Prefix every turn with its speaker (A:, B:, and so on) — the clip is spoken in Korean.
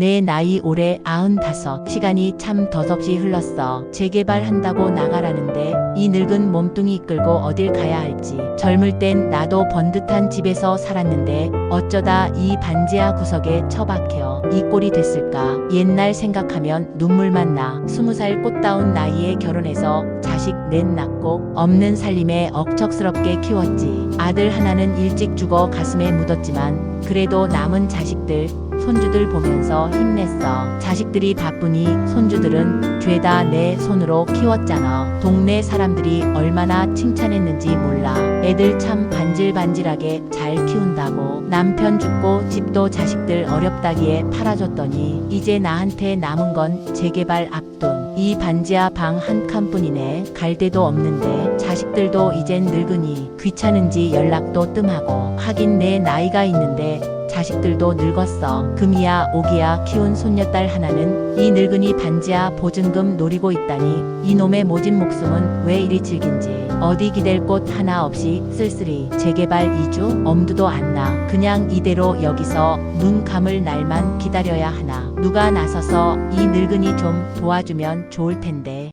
A: 내 나이 올해 아흔다섯. 시간이 참 덧없이 흘렀어. 재개발한다고 나가라는데 이 늙은 몸뚱이 이끌고 어딜 가야 할지. 젊을 땐 나도 번듯한 집에서 살았는데 어쩌다 이 반지하 구석에 처박혀 이 꼴이 됐을까. 옛날 생각하면 눈물만 나. 스무 살 꽃다운 나이에 결혼해서 자식 넷 낳고 없는 살림에 억척스럽게 키웠지. 아들 하나는 일찍 죽어 가슴에 묻었지만 그래도 남은 자식들 손주들 보면서 힘냈어. 자식들이 바쁘니 손주들은 죄다 내 손으로 키웠잖아. 동네 사람들이 얼마나 칭찬했는지 몰라. 애들 참 반질반질하게 잘 키운다고. 남편 죽고 집도 자식들 어렵다기에 팔아줬더니 이제 나한테 남은 건 재개발 앞돈. 이 반지하 방 한 칸뿐이네. 갈 데도 없는데 자식들도 이젠 늙으니 귀찮은지 연락도 뜸하고 하긴 내 나이가 있는데 자식들도 늙었어. 금이야 오기야 키운 손녀딸 하나는 이 늙은이 반지하 보증금 노리고 있다니 이놈의 모진 목숨은 왜 이리 질긴지 어디 기댈 곳 하나 없이 쓸쓸히 재개발 이주 엄두도 안 나. 그냥 이대로 여기서 눈 감을 날만 기다려야 하나. 누가 나서서 이 늙은이 좀 도와주면 좋을 텐데.